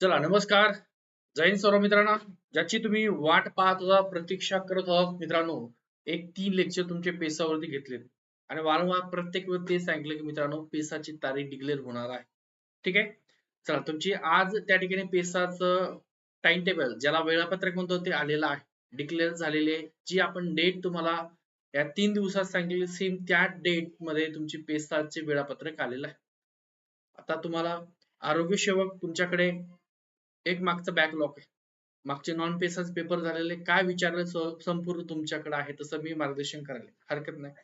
चला नमस्कार. जैन सर्व मित्रांनो. ज्याची तुम्ही वाट पाहत होता प्रतीक्षा करत आहोत मित्रांनो एक तीन लेक्चर तुमचे पेसावरती घेतलेत. आणि वारंवार प्रत्येक वेळी ते सांगितलं की मित्रांनो पेसाची तारीख डिक्लेअर होणार आहे. ठीक आहे? चला तुमची आज त्या ठिकाणी पेसाचं टाइम टेबल ज्याला वेळापत्रक म्हणतो ते आलेलं आहे. डिक्लेअर झालेले जी आपण डेट तुम्हाला या तीन दिवसात सांगितली सेम त्या डेटमध्ये तुमची पेसाचे वेळापत्रक आलेलं आहे. आता तुम्हाला आरोग्य सेवक तुमच्याकडे एक मागचा बॅकलॉग आहे. मागचे नॉन पेसाच पेपर झालेले काय विचारले संपूर्ण तुमच्याकडे आहे तसं मी मार्गदर्शन करायला हरकत नाही.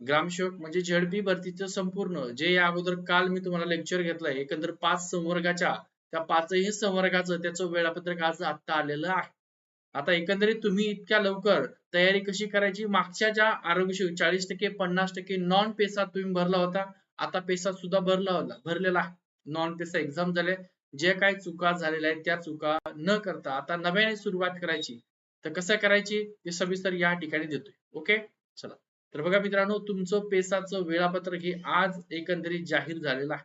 ग्रामसेवक म्हणजे झेडपी भरतीचं संपूर्ण जे या अगोदर काल मी तुम्हाला लेक्चर घेतलंय एकंदर पाच संवर्गाच्या त्या पाचही संवर्गाचं त्याचं वेळापत्रक आज आता आलेलं आहे. आता एकंदरीत तुम्ही इतक्या लवकर तयारी कशी करायची? मागच्या ज्या आरोग्य सेवक चाळीस टक्के पन्नास टक्के नॉन पेसा तुम्ही भरला होता. आता पेसा सुद्धा भरला होता भरलेला आहे. नॉन पेसा एक्झाम झाले. जे काय चुका झालेल्या आहेत त्या चुका न करता आता नव्याने सुरुवात करायची. तर कसं करायची? ते सविस्तर या ठिकाणी देतोय. ओके? चला. तर बघा मित्रांनो तुमचं पेसाचं वेळापत्रक हे आज एकंदरीत जाहीर झालेलं आहे.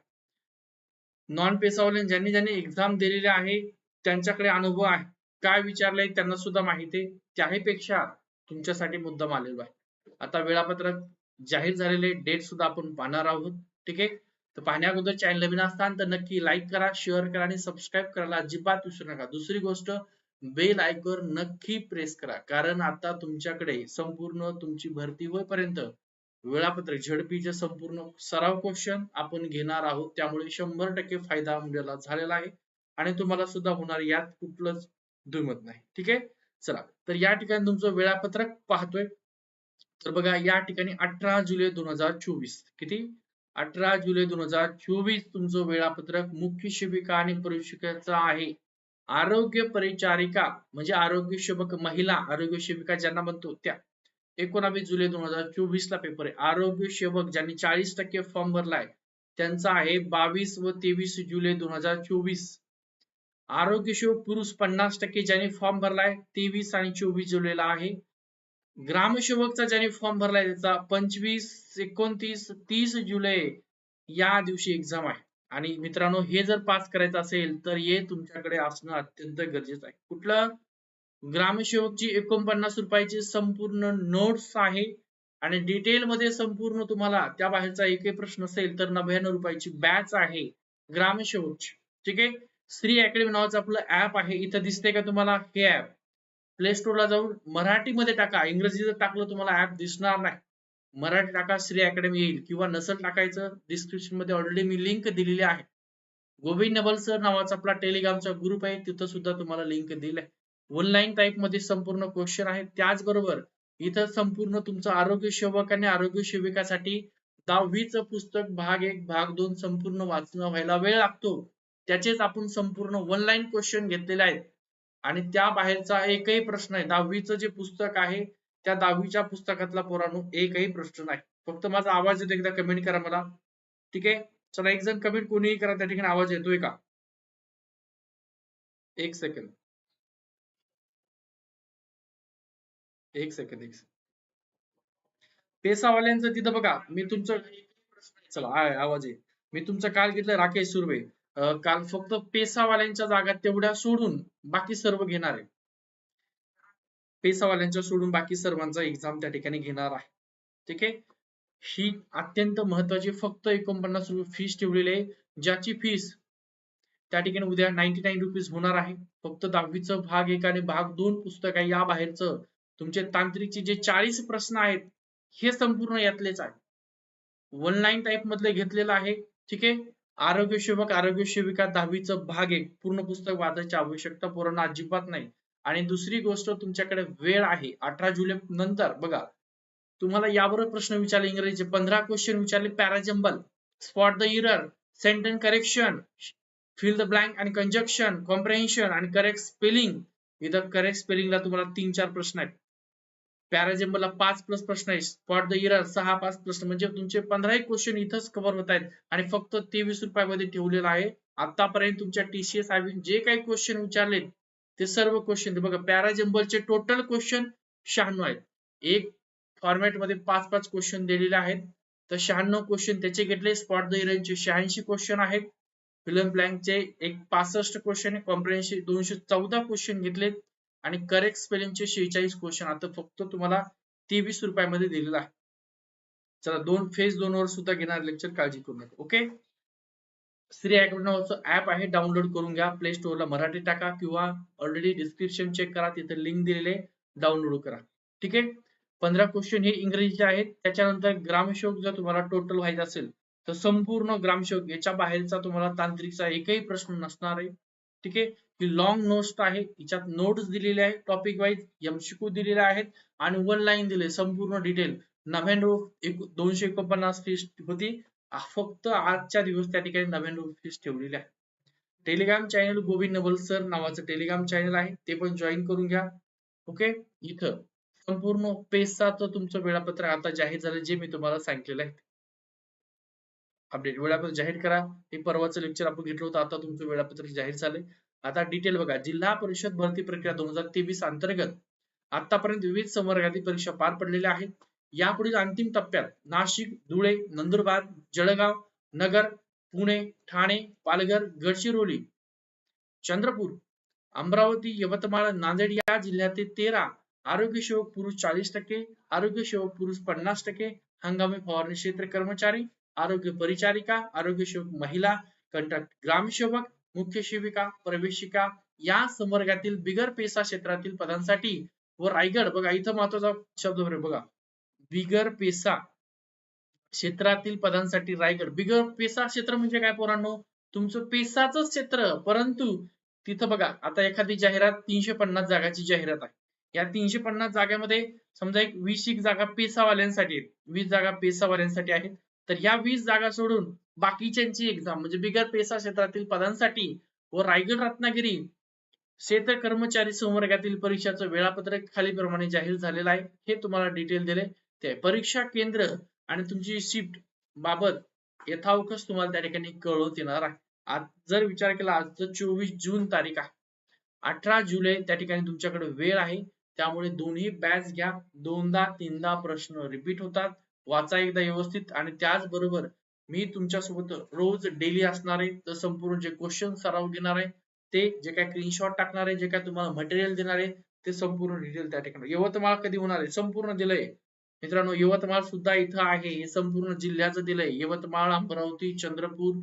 नॉन पेसावाले ज्यांनी ज्यांनी एक्झाम दिलेले आहे त्यांच्याकडे अनुभव आहे. काय विचारलंय त्यांना सुद्धा माहिती आहे. त्याहीपेक्षा तुमच्यासाठी मुद्दाम आलेलो आहे. आता वेळापत्रक जाहीर झालेले डेट सुद्धा आपण पाहणार आहोत. ठीक आहे? तर पाहण्या अगोदर चॅनल नवीन असताना तर नक्की लाईक करा शेअर करा आणि सबस्क्राईब करायला अजिबात विसरू नका. दुसरी गोष्ट बेल आयकॉन नक्की प्रेस करा. कारण आता तुमच्याकडे संपूर्ण तुमची भरती होईपर्यंत वेळापत्रक झडपीचे संपूर्ण सराव क्वेश्चन आपण घेणार आहोत. त्यामुळे शंभर टक्के फायदा मुलाला झालेला आहे आणि तुम्हाला सुद्धा होणार यात कुठलंच दुमत नाही. ठीक आहे? चला तर या ठिकाणी तुमचं वेळापत्रक पाहतोय. तर बघा या ठिकाणी अठरा जुलै दोन हजार चोवीस किती? अठरा जुलै दोन हजार चोवीस तुमचं वेळापत्रक मुख्य शिबिका आणि प्रशिक्षकाचं आहे. आरोग्य परिचारिका म्हणजे आरोग्य सेवक महिला आरोग्य सेविका ज्यांना म्हणतो त्या. एकोणावीस जुलै दोन हजार चोवीस ला पेपर आहे. आरोग्य सेवक ज्यांनी चाळीस टक्के फॉर्म भरलाय त्यांचा आहे बावीस व तेवीस जुलै दोन हजार चोवीस. आरोग्य सेवक पुरुष पन्नास टक्के ज्यांनी फॉर्म भरलाय तेवीस आणि चोवीस जुलैला आहे. ग्रामसेवकचा ज्याने फॉर्म भरलाय त्याचा पंचवीस एकोणतीस तीस जुलै या दिवशी एक्झाम आहे. आणि मित्रांनो हे जर पास करायचं असेल तर हे तुमच्याकडे असणं अत्यंत गरजेचं आहे. कुठलं? ग्रामसेवकची एकोणपन्नास रुपयाची संपूर्ण नोट्स आहे. आणि डिटेल मध्ये संपूर्ण तुम्हाला त्या बाहेरचा एकही प्रश्न असेल तर नव्याण्णव रुपयाची बॅच आहे ग्रामसेवकची. ठीक आहे? श्री अकॅडमी नावाचं आपलं ऍप आहे. इथं दिसते का तुम्हाला? हे ऍप प्ले स्टोरला जाऊन मराठीमध्ये टाका. इंग्रजी जर टाकलं तुम्हाला ऍप दिसणार नाही. मराठी टाका श्री अकॅडमी येईल. किंवा नसल टाकायचं डिस्क्रिप्शनमध्ये ऑलरेडी मी लिंक दिलेली आहे. गोविंद नवल सर नावाचा आपला टेलिग्रामचा ग्रुप आहे. तिथं सुद्धा तुम्हाला लिंक दिलाय. ऑनलाईन टाईपमध्ये संपूर्ण क्वेश्चन आहे त्याचबरोबर इथं संपूर्ण तुमचं आरोग्य सेवक आणि आरोग्य सेविकासाठी दहावीचं पुस्तक भाग एक भाग दोन संपूर्ण वाचणं व्हायला वेळ लागतो. त्याचेच आपण संपूर्ण ऑनलाईन क्वेश्चन घेतलेले आहेत. आणि त्या बाहेरचा एकही प्रश्न आहे दहावीचं जे पुस्तक आहे त्या दहावीच्या पुस्तकातला पोरांनो एकही प्रश्न नाही. फक्त माझा आवाज येतो एकदा कमेंट करा मला. ठीक आहे? चला एक जण कमेंट कोणीही करा त्या ठिकाणी आवाज येतोय का? एक सेकंड एक सेकंड एक सेकंड पेसावाल्यांचं तिथं बघा मी तुमचं चला आवाज आहे मी तुमचं काल घेतलं राकेश सुर्वे. काल फक्त पेसावाल्यांच्या जागा तेवढ्या सोडून बाकी सर्व घेणार आहे. पेसावाल्यांच्या सोडून बाकी सर्वांचा एक्झाम त्या ठिकाणी घेणार आहे. ठीक आहे? ही अत्यंत महत्वाची फक्त एकोणपन्नास रुपये फीस ठेवलेली आहे. ज्याची फीस त्या ठिकाणी उद्या नाईन्टी नाईन रुपीज होणार आहे. फक्त दहावीचं भाग एक आणि भाग दोन पुस्तक आहे या बाहेरचं. तुमचे तांत्रिकचे जे चाळीस प्रश्न आहेत हे संपूर्ण यातलेच आहे. वन लाईन टाईप मधले घेतलेलं आहे. ठीक आहे? आरोग्य सेवक आरोग्य सेविका दहावीचं भाग एक पूर्ण पुस्तक वाचायची आवश्यकता पोरांना अजिबात नाही. आणि दुसरी गोष्ट तुमच्याकडे वेळ आहे अठरा जुलै नंतर बघा. तुम्हाला यावर प्रश्न विचारले इंग्रजीचे पंधरा क्वेश्चन विचारले parajumble spot the error sentence correction fill the blank आणि कंजक्शन कॉम्प्रेन्शन आणि करेक्ट स्पेलिंग इथं करेक्ट स्पेलिंगला तुम्हाला तीन चार प्रश्न आहेत. पॅराजेम्बला पाच प्लस प्रश्न आहे स्पॉट द इरर सहा पाच प्रश्न. म्हणजे तुमचे पंधराही क्वेश्चन इथंच कव्हर होत आहेत. आणि फक्त तेवीस रुपयामध्ये ठेवलेलं आहे. आतापर्यंत तुमच्या टीसीएस आय जे काही क्वेश्चन विचारलेत ते सर्व क्वेश्चन बघा पॅराजेम्बलचे टोटल क्वेश्चन शहाण्णव आहेत. एक फॉर्मॅटमध्ये पाच पाच क्वेश्चन दिलेले आहेत. तर शहाण्णव क्वेश्चन त्याचे घेतले. स्पॉट द इरनचे शहाऐंशी क्वेश्चन आहेत. फिल्म ब्लँकचे एक पासष्ट क्वेश्चन कॉम्प्रिहेन्सिव्ह दोनशे चौदा क्वेश्चन घेतलेत. आणि करेक्ट स्पेलिंगचे शेहेचाळीस क्वेश्चन आता फक्त तुम्हाला तेवीस रुपयामध्ये दिलेला आहे. चला दोन फेज दोन वर सुद्धा घेणार लेक्चर काळजी करू नका ओके श्री अकॅडमी नावाचं ऍप आहे डाउनलोड करून घ्या. प्ले स्टोअरला मराठी टाका किंवा ऑलरेडी डिस्क्रिप्शन चेक करा तिथे लिंक दिलेले डाउनलोड करा. ठीक आहे? पंधरा क्वेश्चन हे इंग्रजीचे आहेत. त्याच्यानंतर ग्रामशोक जर तुम्हाला टोटल व्हायचं असेल तर संपूर्ण ग्रामशोक याच्या बाहेरचा तुम्हाला तांत्रिकचा एकही प्रश्न नसणार आहे. ठीक आहे? ही लॉंग नोट्स आहे याच्यात नोट्स दिलेले आहेत टॉपिक वाईज एमसीक्यू दिलेले आहेत आणि वन लाईन दिले संपूर्ण डिटेल नव्याण्णव दोनशे एकोणपन्नास फीस होती. फक्त आजच्या दिवस त्या ठिकाणी नव्याण्णव फीस ठेवलेली आहे Telegram channel Govind Naval sir नावाचं टेलिग्राम चॅनल आहे ते पण जॉईन करून घ्या. ओके इथं संपूर्ण पेजचा तुमचं वेळापत्रक आता जाहीर झालं जे मी तुम्हाला सांगितलेलं आहे. अपडेट वेळापत्रक जाहीर करा. हे परवाचं लेक्चर आपण घेतलं होतं. आता तुमचं वेळापत्रक जाहीर झाले आता डिटेल बघा. जिल्हा परिषद भरती प्रक्रिया दोन हजार तेवीस अंतर्गत आतापर्यंत विविध संवर्गातील परीक्षा पार पडलेल्या आहेत. यापुढील अंतिम टप्प्यात नाशिक धुळे नंदुरबार जळगाव नगर पुणे ठाणे पालघर गडचिरोली चंद्रपूर अमरावती यवतमाळ नांदेड या जिल्ह्यातील तेरा आरोग्य सेवक पुरुष चाळीस टक्के आरोग्य सेवक पुरुष पन्नास टक्के हंगामी फवारणी क्षेत्र कर्मचारी आरोग्य परिचारिका आरोग्य सेवक महिला कंट्रॅक्ट ग्रामसेवक मुख्य सेविका प्रवेशिका या संवर्गातील बिगर पेसा क्षेत्रातील पदांसाठी व रायगड बघा इथं महत्त्वाचा शब्द बघा. बिगर पेसा क्षेत्रातील पदांसाठी रायगड. बिगर पेसा क्षेत्र म्हणजे काय पोरांनो? तुमचं पेसाच क्षेत्र परंतु तिथं बघा आता एखादी जाहिरात तीनशे पन्नास जागाची जाहिरात आहे. या तीनशे पन्नास जागेमध्ये समजा एक वीस एक जागा पेसावाल्यांसाठी आहेत. वीस जागा पेसावाल्यांसाठी आहेत. तर या वीस जागा सोडून बाकीच्यांची एक्झाम म्हणजे बिगर पेसा क्षेत्रातील पदांसाठी व रायगड रत्नागिरी क्षेत्र कर्मचारी संवर्गातील परीक्षाचं वेळापत्रक खालीप्रमाणे जाहीर झालेलं आहे. हे तुम्हाला डिटेल दिले. ते परीक्षा केंद्र आणि तुमची शिफ्ट बाबत यथावकच तुम्हाला त्या ठिकाणी कळवत येणार आहे. आज जर विचार केला आज चोवीस जून तारीख आहे. अठरा जुलै त्या ठिकाणी तुमच्याकडे वेळ आहे. त्यामुळे दोन्ही बॅच घ्या. दोनदा तीनदा प्रश्न रिपीट होतात. वाचा एकदा व्यवस्थित आणि त्याचबरोबर मी तुमच्यासोबत रोज डेली असणार आहे तर संपूर्ण जे क्वेश्चन सराव घेणार आहे ते जे काय स्क्रीनशॉट टाकणार आहे जे काय तुम्हाला मटेरियल देणार आहे ते संपूर्ण डिटेल त्या ठिकाणी. यवतमाळ कधी होणार आहे? संपूर्ण दिलंय. मित्रांनो यवतमाळ सुद्धा इथं आहे हे संपूर्ण जिल्ह्याचं दिलंय. यवतमाळ अमरावती चंद्रपूर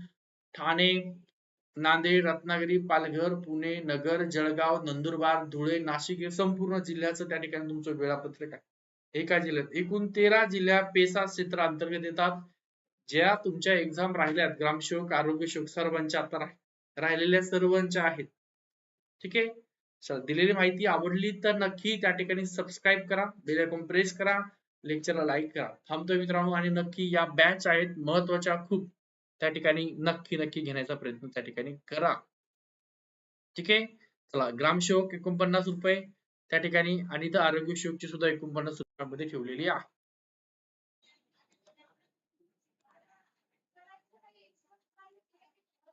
ठाणे नांदेड रत्नागिरी पालघर पुणे नगर जळगाव नंदुरबार धुळे नाशिक हे संपूर्ण जिल्ह्याचं त्या ठिकाणी तुमचं वेळापत्रक आहे. एका जिल्ह्यात. एकूण तेरा जिल्ह्या पेसा क्षेत्र अंतर्गत येतात. ज्या तुमच्या एक्झाम राहिल्यात ग्रामसेवक आरोग्य सेवक सर्वांच्या आता राहिलेल्या सर्वांच्या आहेत. ठीक आहे? दिलेली माहिती आवडली तर नक्की त्या ठिकाणी सबस्क्राईब करा बेल आयकॉन प्रेस करा लेक्चरला लाईक करा. थांबतो मित्रांनो आणि नक्की या बॅच आहेत महत्त्वाच्या खूप. त्या ठिकाणी नक्की नक्की घेण्याचा प्रयत्न त्या ठिकाणी करा. ठीक आहे? चला ग्रामसेवक एकोणपन्नास रुपये त्या ठिकाणी आणि तर आरोग्य सेवकची सुद्धा एकोणपन्नास सूत्रामध्ये ठेवलेली आहे.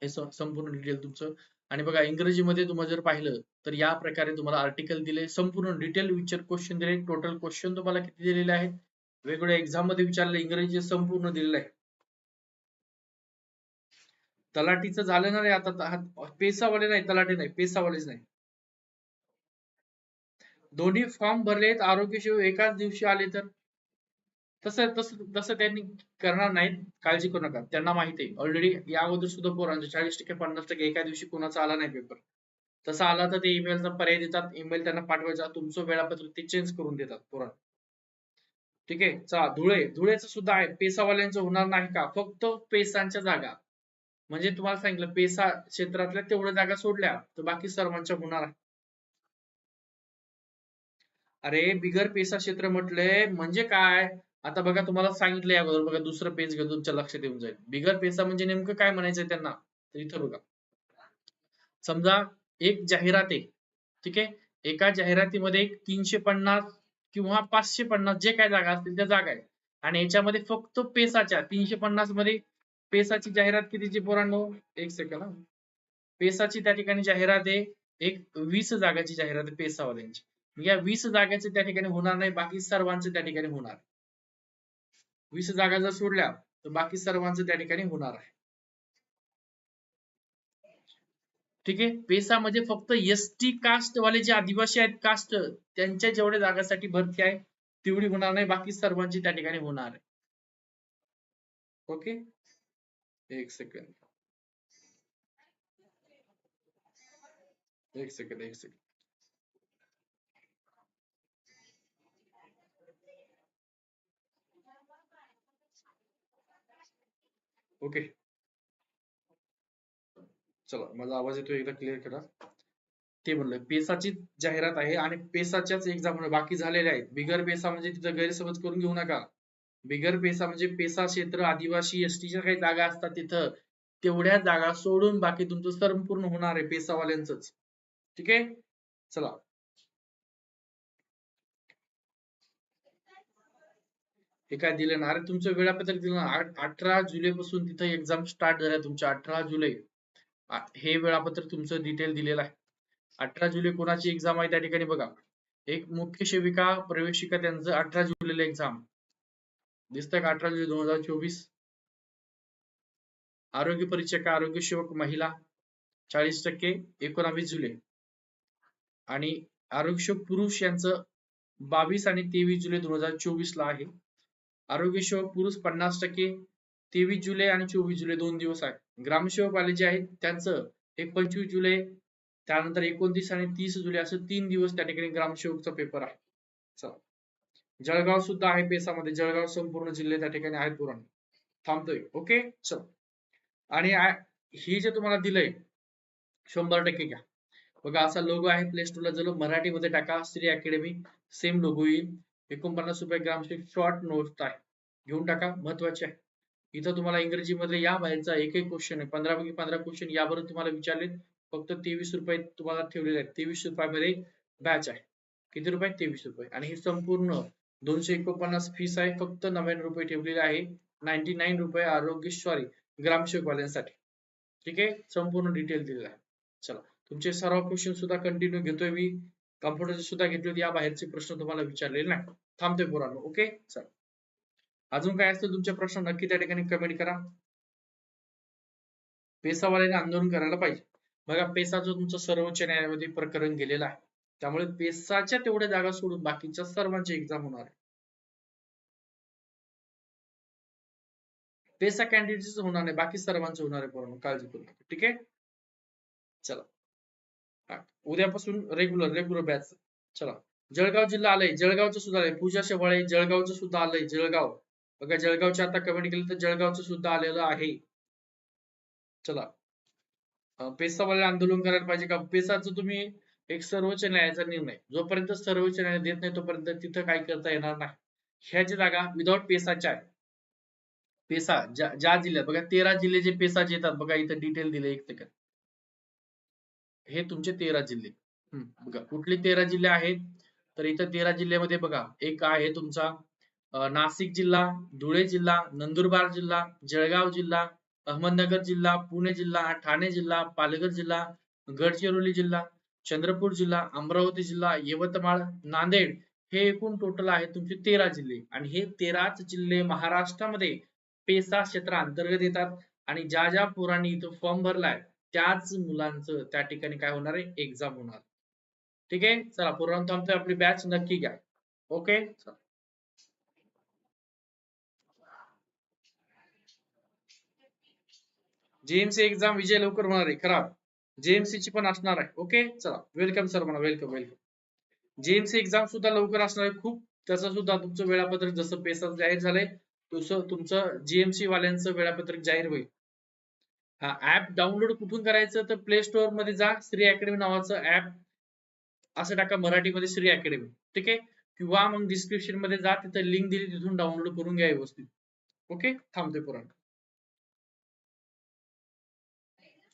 हे संपूर्ण डिटेल तुमचं. आणि बघा इंग्रजीमध्ये तुम्हाला जर पाहिलं तर या प्रकारे तुम्हाला आर्टिकल दिले संपूर्ण डिटेल विचार क्वेश्चन दिले टोटल क्वेश्चन तुम्हाला किती दिलेले आहेत? वेगवेगळ्या एक्झाममध्ये विचारले इंग्रजी संपूर्ण दिलेलं आहे तलाठीचं झालं ना रे आता पेसावाले नाही तलाठी नाही पेसावालेच नाही. दोन्ही फॉर्म भरलेत आरोग्य सेवक एकाच दिवशी आले तर? तसं तसं तसं त्यांनी करणार नाहीत. काळजी करू नका. त्यांना माहिती आहे. ऑलरेडी या अगोदर सुद्धा पोरांचे चाळीस टक्के पन्नास टक्के एका दिवशी कोणाचा आला नाही पेपर तसा आला तर ते ईमेलचा पर्याय देतात. ईमेल त्यांना पाठवायचा. तुमचं वेळापत्रक ते चेंज करून देतात पोरांना. ठीक आहे? चला धुळे. धुळेचं सुद्धा आहे. पेसावाल्यांचं होणार नाही का? फक्त पेसांच्या जागा. म्हणजे तुम्हाला सांगितलं पेसा क्षेत्रातल्या तेवढ्या जागा सोडल्या तर बाकी सर्वांच्या होणार आहे. अरे बिगर पेसा क्षेत्र म्हटले म्हणजे काय? आता बघा तुम्हाला सांगितलं अगोदर बघा दुसरं पेज घेऊन तुमच्या लक्षात येऊन जाईल. बिगर पेसा म्हणजे नेमकं काय म्हणायचंय त्यांना? तर इथं बघा. समजा एक जाहिरात आहे ठीक आहे? एका जाहिरातीमध्ये एक तीनशे पन्नास किंवा पाचशे पन्नास जे काय जागा असतील त्या जागा आहे आणि याच्यामध्ये फक्त पेसाच्या तीनशे पन्नासमध्ये पेसाची जाहिरात कितीची पोरांनो? एक सेकंड पेसाची त्या ठिकाणी जाहिरात आहे. एक वीस जागाची जाहिरात आहे पेसावाल्यांची. म्हणजे या वीस जागेचे त्या ठिकाणी होणार नाही बाकी सर्वांचे त्या ठिकाणी होणार. वीस जागा जर सोडल्या तर बाकी सर्वांचं त्या ठिकाणी होणार आहे. ठीक आहे? पेसा म्हणजे फक्त एस टी कास्ट वाले जे आदिवासी आहेत कास्ट त्यांच्या जेवढ्या जागासाठी भरती आहे तेवढी होणार नाही बाकी सर्वांची त्या ठिकाणी होणार आहे. ओके? एक सेकंड एक सेकंड एक सेकंड ओके. चला माझा आवाज येतो एकदा क्लिअर करा. ते म्हणलं पेसाची जाहिरात आहे आणि पेसाच्याच एक्झाम बाकी झालेल्या आहेत. बिगर पेसा म्हणजे तिथं गैरसमज करून घेऊ नका. बिगर पेसा म्हणजे पेसा क्षेत्र आदिवासी एसटीच्या काही जागा असतात तिथं. तेवढ्या जागा सोडून बाकी तुमचं संपूर्ण होणार आहे पेसावाल्यांच ठीक आहे? चला. हे काय दिलं ना अरे तुमचं वेळापत्रक दिलं ना अठरा जुलै पासून तिथं एक्झाम स्टार्ट झाल्या तुमच्या अठरा जुलै. हे वेळापत्रक तुमचं डिटेल दिलेलं आहे. अठरा जुलै कोणाची एक्झाम आहे त्या ठिकाणी बघा. एक मुख्य सेविका प्रवेशिका त्यांचं अठरा जुलैला एक्झाम दिसतंय का अठरा जुलै दोन हजार चोवीस? आरोग्य परीक्षक आरोग्य सेवक महिला चाळीस टक्के एकोणावीस जुलै. आणि आरोग्य पुरुष यांचं बावीस आणि तेवीस जुलै दोन हजार चोवीस ला आहे. आरोग्यसेवा पुरुष पन्नास टक्के तेवीस जुलै आणि चोवीस जुलै दोन दिवस आहे ग्रामसेवक वाले जे आहेत त्यांचं एक पंचवीस जुलै त्यानंतर एकोणतीस आणि तीस जुलै असं तीन दिवस त्या ठिकाणी ग्रामसेवकचा पेपर आहे. चला. जळगाव सुद्धा आहे पेसामध्ये. जळगाव संपूर्ण जिल्हे त्या ठिकाणी आहेत पुराणे थांबतोय. ओके चल. आणि हे जे तुम्हाला दिलंय शंभर टक्के घ्या. बघा असा लोगो आहे. प्ले स्टोरला जर मराठीमध्ये टाका श्री अकॅडमी सेम लोगो येईल. एकोणपन्नास रुपये ग्रामचे शॉर्ट नोट्स आहे घेऊन टाका महत्त्वाचे आहे. इथं तुम्हाला इंग्रजीमध्ये या बाहेरचा एक एक क्वेश्चन आहे पंधरा पैकी पंधरा क्वेश्चन याबरोबर तुम्हाला विचारले फक्त तेवीस रुपये तुम्हाला ठेवलेले आहेत. तेवीस रुपयामध्ये बॅच आहे. किती रुपये? तेवीस रुपये. आणि ही संपूर्ण दोनशे एकोणपन्नास फीस आहे. फक्त नव्याण्णव रुपये ठेवलेले आहे. नाईन्टी नाईन रुपये आरोग्य सॉरी ग्रामसेवक वाल्यांसाठी ठीक आहे? संपूर्ण डिटेल दिलेला आहे. चला. तुमचे सर्व क्वेश्चन सुद्धा कंटिन्यू घेतोय मी. कम्प्युटरचे सुद्धा घेतले होते. या बाहेरचे प्रश्न तुम्हाला विचारलेले नाही थांबतोय पोरांनो ओके? चला. अजून काय असतील तुमचे प्रश्न? नक्की त्या ठिकाणी कमेंट करा. पेसावाल्याने आंदोलन करायला पाहिजे. बघा पेसाचं तुमचं सर्वोच्च न्यायालयामध्ये प्रकरण गेलेलं आहे. त्यामुळे पेसाच्या तेवढ्या जागा सोडून बाकीच्या सर्वांची एक्झाम होणार आहे. पेसा कॅन्डिडेट होणार नाही. बाकी सर्वांचं होणार आहे पोरांनो. काळजी करू ठीक आहे? चला. उद्यापासून रेग्युलर रेग्युलर बॅच चला. जळगाव जिल्हा आलंय. जळगावचं सुद्धा आलंय. पूजा शेवाळे जळगावचं सुद्धा आलंय. जळगाव. बघा जळगावचे आता कमेंट केलं तर जळगावचं सुद्धा आलेलं आहे. चला. पेसावाले आंदोलन करायला पाहिजे का? पेसाचं तुम्ही एक सर्वोच्च न्यायालयाचा निर्णय. जोपर्यंत सर्वोच्च न्यायालय देत नाही तोपर्यंत तिथं काय करता येणार नाही. ह्याची जागा विदाउट पेसाच्या आहे. पेसा ज्या ज्या जिल्ह्यात? बघा तेरा जिल्हे जे पेसाचे येतात. बघा इथं डिटेल दिले एक सेकंद हे तुमचे तेरा जिल्हे. बघा कुठले तेरा जिल्हे आहेत? तर इथं तेरा जिल्ह्यामध्ये बघा एक आहे तुमचा नाशिक जिल्हा धुळे जिल्हा नंदुरबार जिल्हा जळगाव जिल्हा अहमदनगर जिल्हा पुणे जिल्हा ठाणे जिल्हा पालघर जिल्हा गडचिरोली जिल्हा चंद्रपूर जिल्हा अमरावती जिल्हा यवतमाळ नांदेड हे एकूण टोटल आहे तुमचे तेरा जिल्हे. आणि हे तेराच जिल्हे महाराष्ट्रामध्ये पेसा क्षेत्राअंतर्गत येतात. आणि ज्या ज्या पोरांनी इथं फॉर्म भरलाय त्याच मुलांचं त्या ठिकाणी काय होणार आहे? एक्झाम होणार. ठीक आहे? चला पूर्ण थांबतोय आपली बॅच नक्की घ्या. ओके जेएमसी एक्झाम विजय लवकर होणार आहे खराब जेएमसी ची पण असणार आहे. ओके चला. वेलकम सर म्हणा. वेलकम वेलकम जेएमसी एक्झाम सुद्धा लवकर असणार आहे. खूप त्याचं सुद्धा तुमचं वेळापत्रक जसं पेसा जाहीर झालंय तसं तुमचं जीएमसी वाल्यांचं वेळापत्रक जाहीर होईल. ऍप डाउनलोड कुठून करायचं? तर प्ले स्टोअरमध्ये जा श्री अकॅडमी नावाचं ऍप असं टाका मराठीमध्ये श्री अकॅडमी ठीक आहे? किंवा मग डिस्क्रिप्शनमध्ये जा तिथं लिंक दिली तिथून डाउनलोड करून घ्या व्यवस्थित. ओके? थांबते पुराण